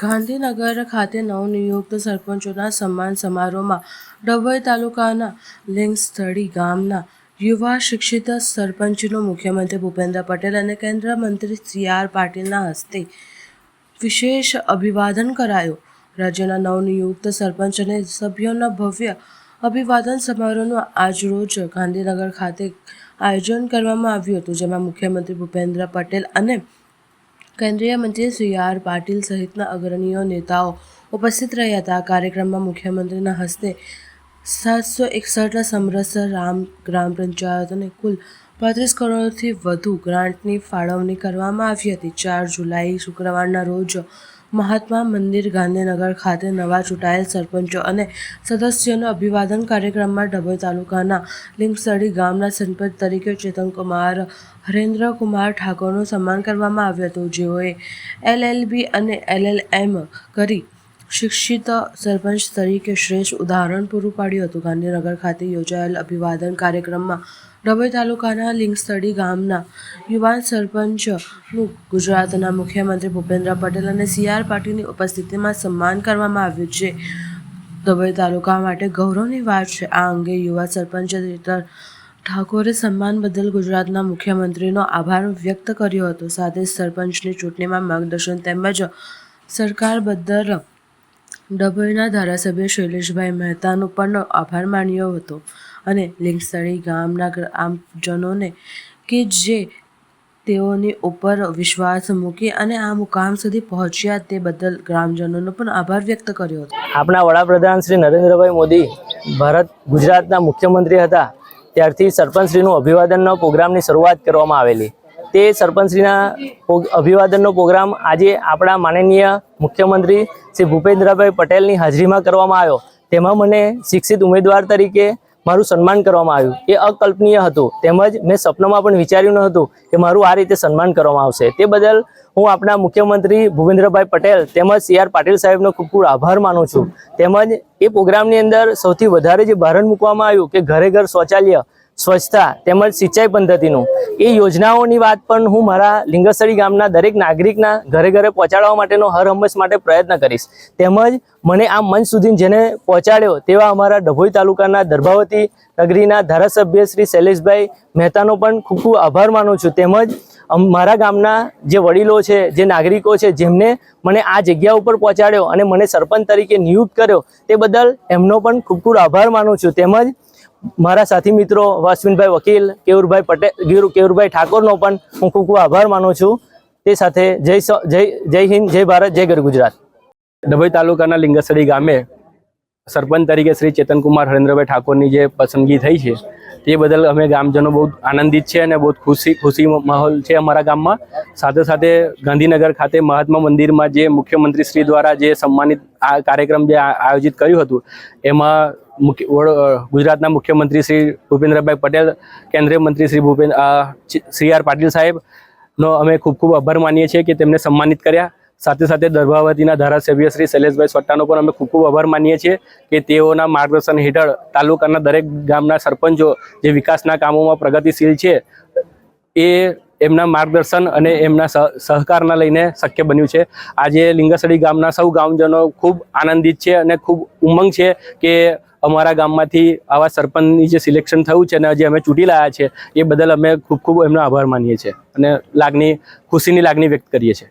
ગાંધીનગર ખાતે નવનિયુક્ત સરપંચોના સન્માન સમારોહમાં ડભોઈ તાલુકાના લિંગસ્થળી ગામના યુવા શિક્ષિત સરપંચનું મુખ્યમંત્રી ભૂપેન્દ્ર પટેલ અને કેન્દ્ર મંત્રી સી આર પાટીલના હસ્તે વિશેષ અભિવાદન કરાયું. રાજ્યના નવનિયુક્ત સરપંચ અને સભ્યોના ભવ્ય અભિવાદન સમારોહનું આજરોજ ગાંધીનગર ખાતે આયોજન કરવામાં આવ્યું હતું, જેમાં મુખ્યમંત્રી ભૂપેન્દ્ર પટેલ અને કેન્દ્રીય મંત્રી સી આર પાટીલ સહિતના અગ્રણીઓ, નેતાઓ ઉપસ્થિત રહ્યા હતા. કાર્યક્રમમાં મુખ્યમંત્રીના હસ્તે સાતસો એકસઠ સમરસ રામ ગ્રામ પંચાયતોને કુલ પાંત્રીસ કરોડથી વધુ ગ્રાન્ટની ફાળવણી કરવામાં આવી હતી. ચાર જુલાઈ શુક્રવારના રોજ મહાત્મા મંદિર ગાંધીનગર ખાતે નવા ચૂંટાયેલ સરપંચો અને સદસ્યોના અભિવાદન કાર્યક્રમમાં ડભોઈ તાલુકાના લીમસડી ગામના સરપંચ તરીકે ચેતનકુમાર હરેન્દ્રકુમાર ઠાકોરનું સન્માન કરવામાં આવ્યું હતું. જેઓએ એલએલબી અને એલએલએમ કરી શિક્ષિત સરપંચ તરીકે શ્રેષ્ઠ ઉદાહરણ પૂરું પાડ્યું હતું. ગાંધીનગર ખાતે યોજાયેલ અભિવાદન કાર્યક્રમમાં ડભોઈ તાલુકાના લિંગસ્થળી ગામના યુવાન સરપંચનું ગુજરાતના મુખ્યમંત્રી ભૂપેન્દ્ર પટેલ અને સી આર પાટીલની ઉપસ્થિતિમાં સન્માન કરવામાં આવ્યું છે. ડભોઈ તાલુકા માટે ગૌરવની વાત છે. આ અંગે યુવા સરપંચ ઠાકોરે સન્માન બદલ ગુજરાતના મુખ્યમંત્રીનો આભાર વ્યક્ત કર્યો હતો. સાથે સરપંચની ચૂંટણીમાં માર્ગદર્શન તેમજ સરકાર બદલ ડભોઈના ધારાસભ્ય શૈલેષભાઈ મહેતાનો પણ આભાર માન્યો હતો અને લિંગસળી ગામના ગ્રામજનોને કે જે તેઓની ઉપર વિશ્વાસ મૂકી અને આ મુકામ સુધી પહોંચ્યા તે બદલ ગ્રામજનોનો પણ આભાર વ્યક્ત કર્યો હતો. આપણા વડાપ્રધાન શ્રી નરેન્દ્રભાઈ મોદી ભારત ગુજરાતના મુખ્યમંત્રી હતા, ત્યારથી સરપંચશ્રીનું અભિવાદનનો પ્રોગ્રામની શરૂઆત કરવામાં આવેલી. તે સરપંચશ્રીના અભિવાદનનો પ્રોગ્રામ આજે આપણા માનનીય મુખ્યમંત્રી શ્રી ભૂપેન્દ્રભાઈ પટેલની હાજરીમાં કરવામાં આવ્યો. તેમાં મને શિક્ષિત ઉમેદવાર તરીકે મારું સન્માન કરવામાં આવ્યું. એ અકલ્પનીય હતું. તેમજ મેં સપનામાં પણ વિચાર્યું ન હતું કે મારું આ રીતે સન્માન કરવામાં આવશે. તે બદલ હું આપણા મુખ્યમંત્રી ભૂપેન્દ્રભાઈ પટેલ તેમજ સી આર પાટીલ સાહેબનો ખૂબ ખૂબ આભાર માનું છું. તેમજ એ પ્રોગ્રામની અંદર સૌથી વધારે જે ભારણ મૂકવામાં આવ્યું કે ઘરે ઘર શૌચાલય સ્વચ્છતા તેમજ સિંચાઈ પદ્ધતિનું. એ યોજનાઓની વાત પણ હું મારા લિંગસરી ગામના દરેક નાગરિકના ઘરે ઘરે પહોંચાડવા માટેનો હર હંમેશ માટે પ્રયત્ન કરીશ. તેમજ મને આ મંચ સુધી જેને પહોંચાડ્યો તેવા અમારા ડભોઈ તાલુકાના દર્ભાવતી નગરીના ધારાસભ્ય શ્રી શૈલેષભાઈ મહેતાનો પણ ખૂબ ખૂબ આભાર માનું છું. તેમજ મારા ગામના જે વડીલો છે, જે નાગરિકો છે, જેમને મને આ જગ્યા ઉપર પહોંચાડ્યો અને મને સરપંચ તરીકે નિયુક્ત કર્યો તે બદલ એમનો પણ ખૂબ ખૂબ આભાર માનું છું. તેમજ મારા સાથી મિત્રો, વાસવિનભાઈ વકીલ, કેવુરભાઈ પટેલ કેવુરભાઈ ઠાકોરનો પણ હું ખૂબ ખૂબ આભાર માનું છું. તે સાથે જય જય જય હિન્દ, જય ભારત, જય ગર ગુજરાત. ડભોઈ તાલુકાના લિંગસડી ગામે સરપંચ તરીકે શ્રી ચેતનકુમાર હરેન્દ્રભાઈ ઠાકોરની જે પસંદગી થઈ છે, તે બદલ અમે ગામજનો બહુ આનંદિત છે અને બહુ ખુશી ખુશી માહોલ છે અમારા ગામમાં. સાથે સાથે ગાંધીનગર ખાતે મહાત્મા મંદિરમાં જે મુખ્યમંત્રી શ્રી દ્વારા જે સન્માનિત આ કાર્યક્રમ જે આયોજિત કર્યું હતું, એમાં ગુજરાતના મુખ્યમંત્રી શ્રી ભૂપેન્દ્રભાઈ પટેલ કેન્દ્રીય મંત્રી શ્રી ભૂપેન્દ્ર અ, સી આર પાટીલ સાહેબનો અમે ખૂબ ખૂબ આભાર માનીએ છીએ કે તેમને સન્માનિત કર્યા. સાથે સાથે દર્ભાવતીના ધારાસભ્ય શ્રી શૈલેષભાઈ સ્વટ્ટાનો પણ અમે ખૂબ ખૂબ આભાર માનીએ છીએ કે તેઓના માર્ગદર્શન હેઠળ તાલુકાના દરેક ગામના સરપંચો જે વિકાસના કામોમાં પ્રગતિશીલ છે એ એમના માર્ગદર્શન અને એમના સહ- સહકારના લઈને શક્ય બન્યું છે. આજે લિંગસડી ગામના સૌ ગામજનો ખૂબ આનંદિત છે અને ખૂબ ઉમંગ છે કે અમારા ગામમાંથી આવા સરપંચની જે સિલેક્શન થયું છે અને જે અમે ચૂંટી લાયા છે, એ બદલ અમે ખૂબ ખૂબ એમનો આભાર માનીએ છીએ અને લાગણી, ખુશીની લાગણી વ્યક્ત કરીએ છીએ.